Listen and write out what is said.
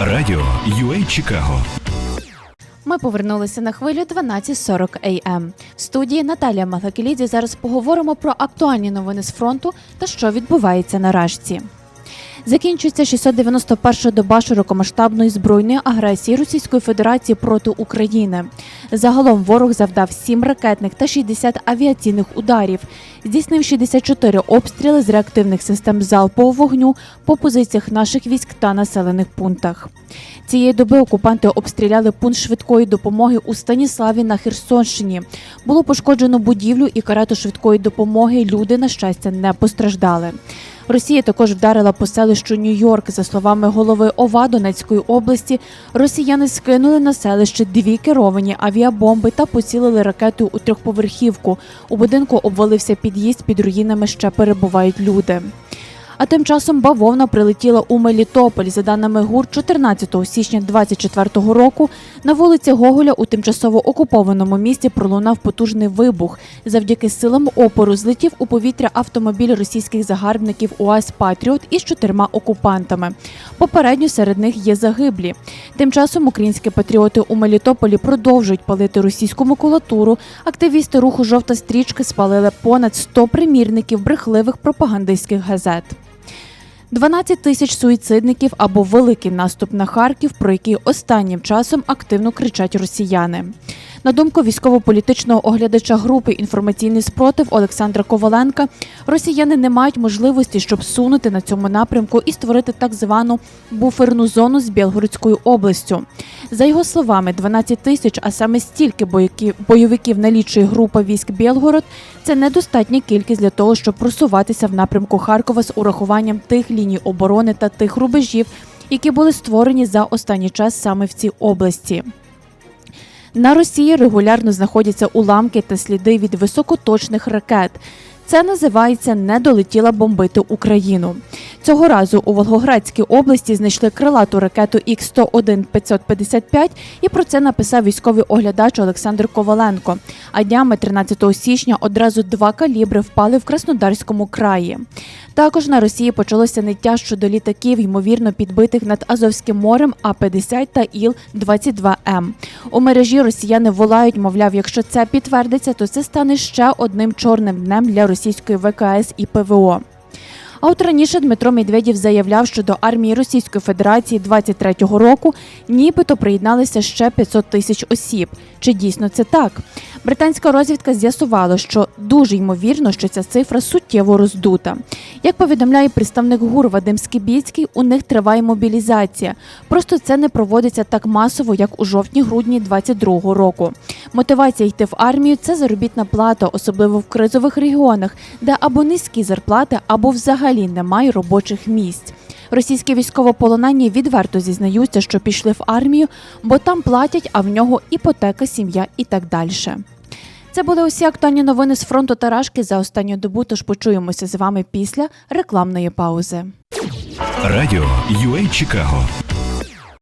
Радіо UA Чикаго. Ми повернулися на хвилю 12.40 AM. В студії Наталія Махакелідзе зараз поговоримо про актуальні новини з фронту та що відбувається на Рашці. Закінчується 691 доба широкомасштабної збройної агресії Російської Федерації проти України. Загалом ворог завдав 7 ракетних та 60 авіаційних ударів, здійснив 64 обстріли з реактивних систем залпового вогню по позиціях наших військ та населених пунктах. Цієї доби окупанти обстріляли пункт швидкої допомоги у Станіславі на Херсонщині. Було пошкоджено будівлю і карету швидкої допомоги. Люди, на щастя, не постраждали. Росія також вдарила по селищу Нью-Йорк. За словами голови ОВА Донецької області, росіяни скинули на селище дві керовані авіабомби та поцілили ракетою у трьохповерхівку. У будинку обвалився під'їзд, під руїнами ще перебувають люди. А тим часом бавовна прилетіла у Мелітополь. За даними ГУР, 14 січня 24 року на вулиці Гоголя у тимчасово окупованому місті пролунав потужний вибух. Завдяки силам опору злетів у повітря автомобіль російських загарбників УАЗ Патріот із чотирма окупантами. Попередньо серед них є загиблі. Тим часом українські патріоти у Мелітополі продовжують палити російську макулатуру. Активісти руху жовта стрічки спалили понад 100 примірників брехливих пропагандистських газет. 12 тисяч суїцидників або великий наступ на Харків, про який останнім часом активно кричать росіяни. На думку військово-політичного оглядача групи інформаційний спротив Олександра Коваленка, росіяни не мають можливості, щоб сунути на цьому напрямку і створити так звану буферну зону з Білгородською областю. За його словами, 12 тисяч, а саме стільки бойовиків, налічує група військ Білгород, це недостатня кількість для того, щоб просуватися в напрямку Харкова з урахуванням тих ліній оборони та тих рубежів, які були створені за останній час саме в цій області. На Росії регулярно знаходяться уламки та сліди від високоточних ракет. Це називається не долетіла бомбити Україну. Цього разу у Волгоградській області знайшли крилату ракету Х-101 555 і про це написав військовий оглядач Олександр Коваленко. А днями 13 січня одразу два калібри впали в Краснодарському краї. Також на Росії почалося ниття щодо літаків, ймовірно підбитих над Азовським морем А-50 та Іл-22М. У мережі росіяни волають, мовляв, якщо це підтвердиться, то це стане ще одним чорним днем для російської ВКС і ПВО. А от раніше Дмитро Медведєв заявляв, що до армії Російської Федерації 23-го року нібито приєдналися ще 500 тисяч осіб. Чи дійсно це так? Британська розвідка з'ясувала, що дуже ймовірно, що ця цифра суттєво роздута. Як повідомляє представник ГУР Вадим Скібіцький, у них триває мобілізація. Просто це не проводиться так масово, як у жовтні-грудні 22-го року. Мотивація йти в армію це заробітна плата, особливо в кризових регіонах, де або низькі зарплати, або взагалі немає робочих місць. Російські військовополонені відверто зізнаються, що пішли в армію, бо там платять, а в нього іпотека, сім'я і так далі. Це були усі актуальні новини з фронту Тарашки за останню добу. Тож почуємося з вами після рекламної паузи. Радіо UA Чикаго.